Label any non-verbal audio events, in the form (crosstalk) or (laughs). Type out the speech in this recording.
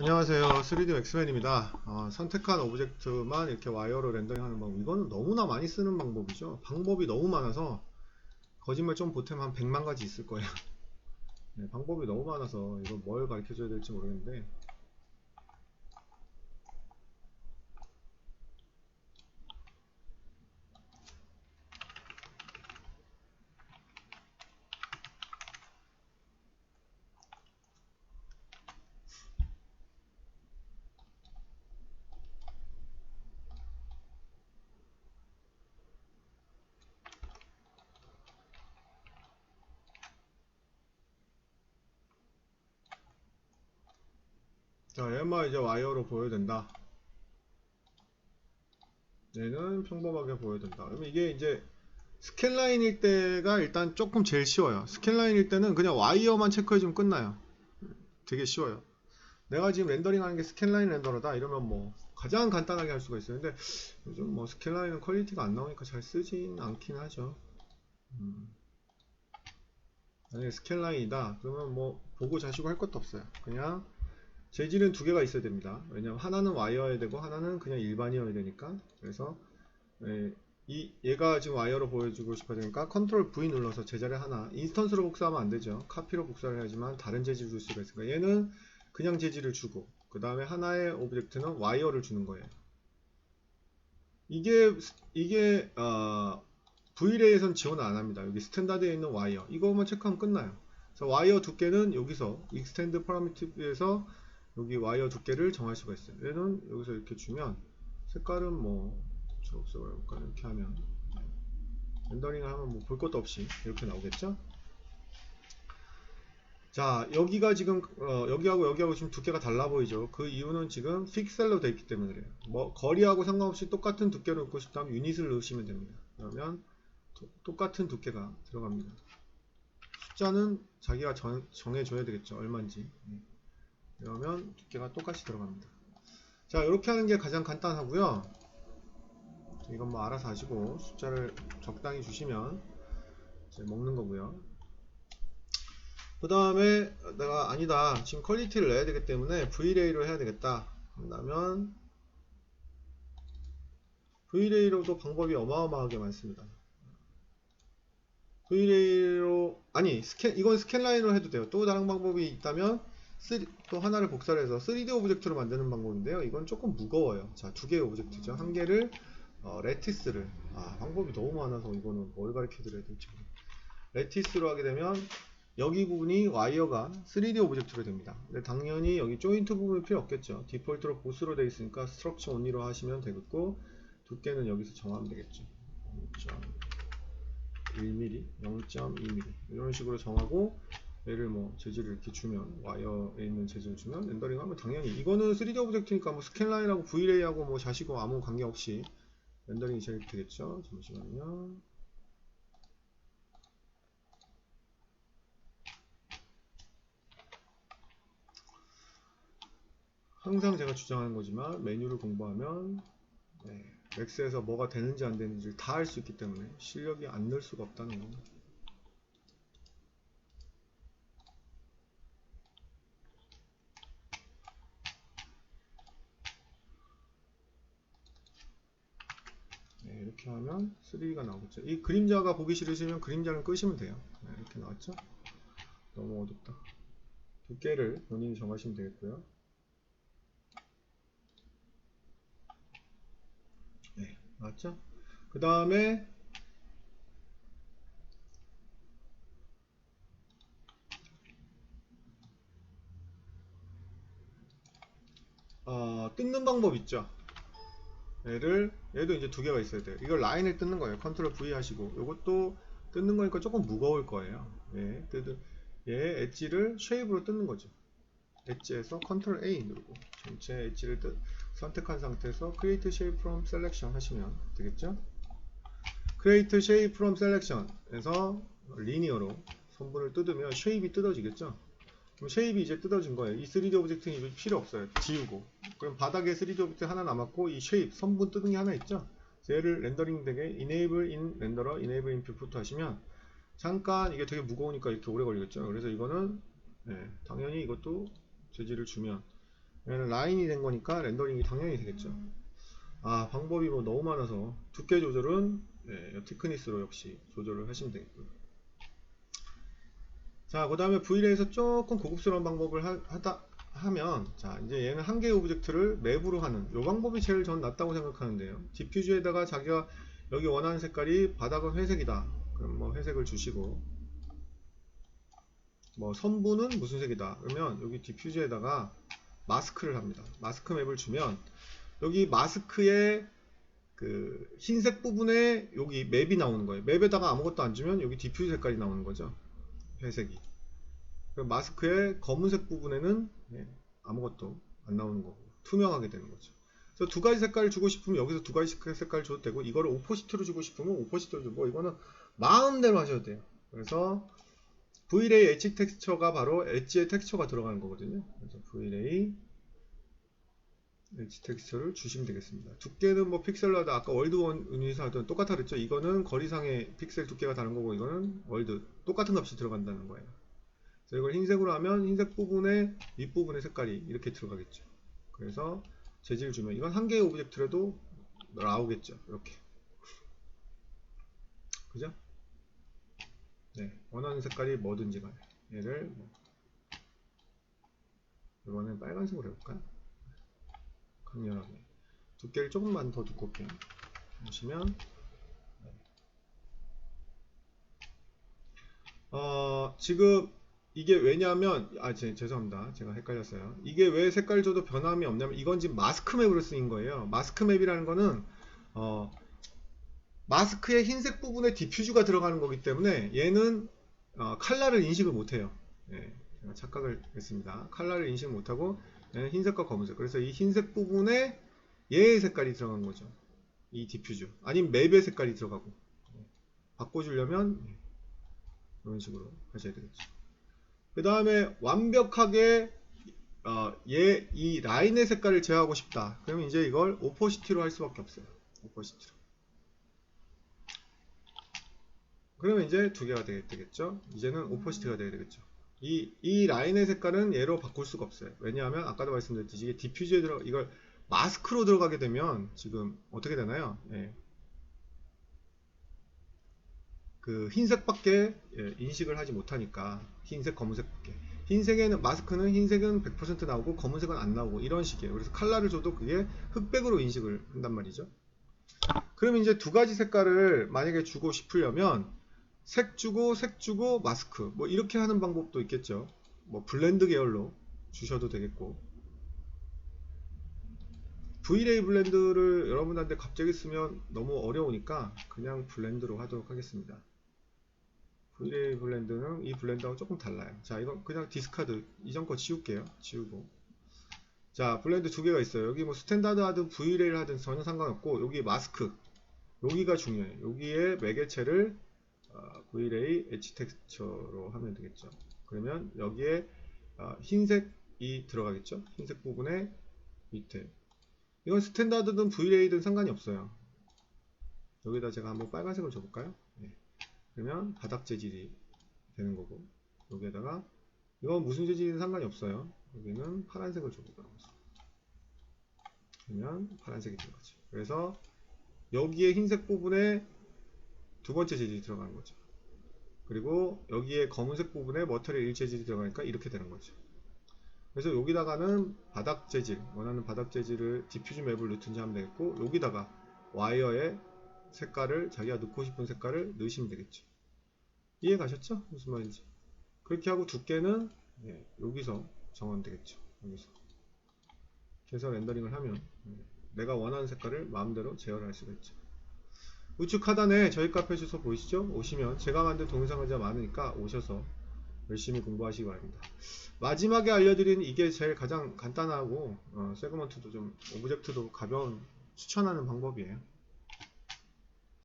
안녕하세요. 3D 엑스맨입니다. 어, 선택한 오브젝트만 이렇게 와이어로 렌더링하는 방법. 이거는 너무나 많이 쓰는 방법이죠. 방법이 너무 많아서 거짓말 좀 보태면 한 100만 가지 있을 거예요. (laughs) 네, 방법이 너무 많아서 이거 뭘 가르쳐 줘야 될지 모르겠는데 자 얘만 이제 와이어로 보여야 된다. 얘는 평범하게 보여야 된다. 그러면 이게 이제 스캔라인일 때가 일단 조금 제일 쉬워요. 스캔라인일 때는 그냥 와이어만 체크해주면 끝나요. 되게 쉬워요. 내가 지금 렌더링 하는 게 스캔라인 렌더러다 이러면 뭐 가장 간단하게 할 수가 있어요. 근데 요즘 뭐 스캔라인은 퀄리티가 안 나오니까 잘 쓰진 않긴 하죠. 음. 만약에 스캔라인이다 그러면 뭐 보고 자시고 할 것도 없어요. 그냥 재질은 두 개가 있어야 됩니다. 왜냐면 하나는 와이어야 되고 하나는 그냥 일반이어야 되니까. 그래서 예, 이 얘가 지금 와이어로 보여주고 싶어야 되니까 컨트롤 V 눌러서 제자리 하나 인스턴스로 복사하면 안 되죠. 카피로 복사를 해야지만 다른 재질을 줄 수가 있으니까 얘는 그냥 재질을 주고 그 다음에 하나의 오브젝트는 와이어를 주는 거예요. 이게 이게 어, V레이에선 지원 안 합니다. 여기 스탠다드에 있는 와이어 이거만 체크하면 끝나요. 와이어 두께는 여기서 익스텐드 파라미터에서 여기 와이어 두께를 정할 수가 있어요. 얘는 여기서 이렇게 주면 색깔은 뭐 초록색 볼까 이렇게 하면 네. 렌더링을 하면 뭐 볼 것도 없이 이렇게 나오겠죠? 자 여기가 지금 어, 여기하고 여기하고 지금 두께가 달라 보이죠? 그 이유는 지금 픽셀로 되어 있기 때문에 그래요. 뭐 거리하고 상관없이 똑같은 두께로 넣고 싶다면 유닛을 넣으시면 됩니다. 그러면 도, 똑같은 두께가 들어갑니다. 숫자는 자기가 정, 정해줘야 되겠죠. 얼마인지. 네. 그러면 두께가 똑같이 들어갑니다. 자, 이렇게 하는 게 가장 간단하고요. 이건 뭐 알아서 하시고 숫자를 적당히 주시면 이제 먹는 거고요. 그 다음에 내가 아니다. 지금 퀄리티를 내야 되기 때문에 V레이로 해야 되겠다. 한다면 V레이로도 방법이 어마어마하게 많습니다. V레이로 아니 스캔 이건 스캔라인으로 해도 돼요. 또 다른 방법이 있다면 3, 또 하나를 복사를 해서 3D 오브젝트로 만드는 방법인데요. 이건 조금 무거워요. 자, 두 개의 오브젝트죠. 한 개를 어, 레티스를 아, 방법이 너무 많아서 이거는 뭘 가르쳐 드려야 될지 레티스로 하게 되면 여기 부분이 와이어가 3D 오브젝트로 됩니다. 근데 당연히 여기 조인트 부분이 필요 없겠죠. 디폴트로 보스로 되어 있으니까 스트럭처 온리로 하시면 되겠고 두께는 여기서 정하면 되겠죠. 0.1mm, 0.2mm 이런 식으로 정하고 얘를 뭐 재질을 이렇게 주면 와이어에 있는 재질을 주면 렌더링 하면 당연히 이거는 3D 오브젝트니까 뭐 스캔라인하고 V레이하고 뭐 자시고 아무 관계없이 렌더링이 제일 되겠죠? 잠시만요. 항상 제가 주장하는 거지만 메뉴를 공부하면 네, 맥스에서 뭐가 되는지 안 되는지를 다 알 수 있기 때문에 실력이 안 늘 수가 없다는 겁니다 네, 이렇게 하면 3가 나오겠죠. 이 그림자가 보기 싫으시면 그림자를 끄시면 돼요. 네, 이렇게 나왔죠? 너무 어둡다. 두께를 본인이 정하시면 되겠고요. 네, 나왔죠? 그 다음에 어, 뜯는 방법 있죠? 얘를 얘도 이제 두 개가 있어야 돼요. 이걸 라인을 뜯는 거예요. 컨트롤 V 하시고 이것도 뜯는 거니까 조금 무거울 거예요. 예, 뜯은 얘 엣지를 쉐입으로 뜯는 거죠. 엣지에서 컨트롤 A 누르고 전체 엣지를 뜯, 선택한 상태에서 Create Shape from Selection 하시면 되겠죠? Create Shape from Selection에서 리니어로 선분을 뜯으면 쉐입이 뜯어지겠죠? 그럼 쉐입이 이제 뜯어진 거예요. 이 3D 오브젝트는 필요 없어요. 지우고. 그럼 바닥에 3D 오브젝트 하나 남았고 이 쉐입, 선분 뜯은 게 하나 있죠. 얘를 렌더링 되게 enable in renderer, enable in input 하시면 잠깐 이게 되게 무거우니까 이렇게 오래 걸리겠죠. 그래서 이거는 네, 당연히 이것도 재질을 주면 라인이 된 거니까 렌더링이 당연히 되겠죠. 아 방법이 뭐 너무 많아서 두께 조절은 예, 티크니스로 역시 조절을 하시면 되겠고요. 자, 그 다음에 V레이에서 조금 고급스러운 방법을 하, 하다 하면 자 이제 얘는 한 개의 오브젝트를 맵으로 하는 이 방법이 제일 전 낫다고 생각하는데요. 디퓨즈에다가 자기가 여기 원하는 색깔이 바닥은 회색이다. 그럼 뭐 회색을 주시고 뭐 선부는 무슨 색이다. 그러면 여기 디퓨즈에다가 마스크를 합니다. 마스크 맵을 주면 여기 마스크에 그 흰색 부분에 여기 맵이 나오는 거예요. 맵에다가 아무것도 안 주면 여기 디퓨즈 색깔이 나오는 거죠. 회색이. 그 마스크의 검은색 부분에는 예, 아무것도 안 나오는 거고 투명하게 되는 거죠. 그래서 두 가지 색깔을 주고 싶으면 여기서 두 가지 색깔 줘도 되고 이거를 오포시트로 주고 싶으면 오포시트로 주고 이거는 마음대로 하셔도 돼요. 그래서 Vray 엣지 텍스처가 바로 엣지의 텍스처가 들어가는 거거든요. 그래서 Vray 엣지 텍스처를 주시면 되겠습니다. 두께는 뭐 픽셀마다 아까 월드원 유닛 하던 똑같아 그랬죠. 이거는 거리상의 픽셀 두께가 다른 거고 이거는 월드 똑같은 값이 들어간다는 거예요. 그래서 이걸 흰색으로 하면 흰색 부분에 윗부분의 색깔이 이렇게 들어가겠죠. 그래서 재질 주면 이건 한 개의 오브젝트라도 나오겠죠. 이렇게. 그죠? 네, 원하는 색깔이 뭐든지 간에 얘를 뭐 이번엔 빨간색으로 해볼까요? 강렬하게 두께를 조금만 더 두껍게 보시면 네. 어, 지금 이게 왜냐면 아 제, 죄송합니다. 제가 헷갈렸어요. 이게 왜 색깔 줘도 변함이 없냐면 이건 지금 마스크 맵으로 쓰인 거예요. 마스크 맵이라는 거는 어, 마스크의 흰색 부분에 디퓨즈가 들어가는 거기 때문에 얘는 어, 칼라를 인식을 못해요. 예, 제가 착각을 했습니다. 칼라를 인식 못하고 얘는 흰색과 검은색. 그래서 이 흰색 부분에 얘의 색깔이 들어간 거죠. 이 디퓨즈 아니면 맵의 색깔이 들어가고. 예, 바꿔주려면 예, 이런 식으로 하셔야 되겠죠 그 다음에 완벽하게 어, 얘, 이 라인의 색깔을 제어하고 싶다. 그러면 이제 이걸 오포시티로 할 수밖에 없어요. 오포시티로. 그러면 이제 두 개가 되겠, 되겠죠. 이제는 오포시티가 돼야 되겠죠. 이, 이 라인의 색깔은 얘로 바꿀 수가 없어요. 왜냐하면 아까도 말씀드렸듯이 이게 디퓨즈에 들어 이걸 마스크로 들어가게 되면 지금 어떻게 되나요? 예. 그 흰색밖에 예, 인식을 하지 못하니까 흰색 검은색밖에. 흰색에는 마스크는 흰색은 100% 나오고 검은색은 안 나오고 이런 식이에요. 그래서 칼라를 줘도 그게 흑백으로 인식을 한단 말이죠. 그러면 이제 두 가지 색깔을 만약에 주고 싶으려면 색 주고 색 주고 마스크. 뭐 이렇게 하는 방법도 있겠죠. 뭐 블렌드 계열로 주셔도 되겠고. Vray 블렌드를 여러분한테 갑자기 쓰면 너무 어려우니까 그냥 블렌드로 하도록 하겠습니다 Vray 블렌드는 이 블렌드하고 조금 달라요. 자, 이건 그냥 디스카드 이전 거 지울게요. 지우고. 자, 블렌드 두 개가 있어요. 여기 뭐 스탠다드 하든 Vray를 하든 전혀 상관없고 여기 마스크 여기가 중요해요. 여기에 매개체를 어, Vray 엣지 텍스처로 하면 되겠죠. 그러면 여기에 어, 흰색이 들어가겠죠. 흰색 부분에 밑에 이건 스탠다드든 Vray든 상관이 없어요. 여기다 제가 한번 빨간색을 줘볼까요? 네. 그러면 바닥 재질이 되는 거고 여기에다가 이건 무슨 재질이든 상관이 없어요 여기는 파란색을 줘보도록 그러면 파란색이 들어가죠 그래서 여기에 흰색 부분에 두 번째 재질이 들어가는 거죠 그리고 여기에 검은색 부분에 머터리얼 1 재질이 들어가니까 이렇게 되는 거죠 그래서 여기다가는 바닥 재질 원하는 바닥 재질을 디퓨즈 맵을 넣든지 하면 되겠고 여기다가 와이어에 색깔을 자기가 넣고 싶은 색깔을 넣으시면 되겠죠. 이해 가셨죠? 무슨 말인지. 그렇게 하고 두께는 예, 여기서 정하면 되겠죠. 여기서. 그래서 렌더링을 하면 예, 내가 원하는 색깔을 마음대로 제어를 할 수가 있죠. 우측 하단에 저희 카페 주소 보이시죠? 오시면 제가 만든 동영상을 많으니까 오셔서 열심히 공부하시기 바랍니다. 마지막에 알려드린 이게 제일 가장 간단하고 어, 세그먼트도 좀 오브젝트도 가벼운 추천하는 방법이에요.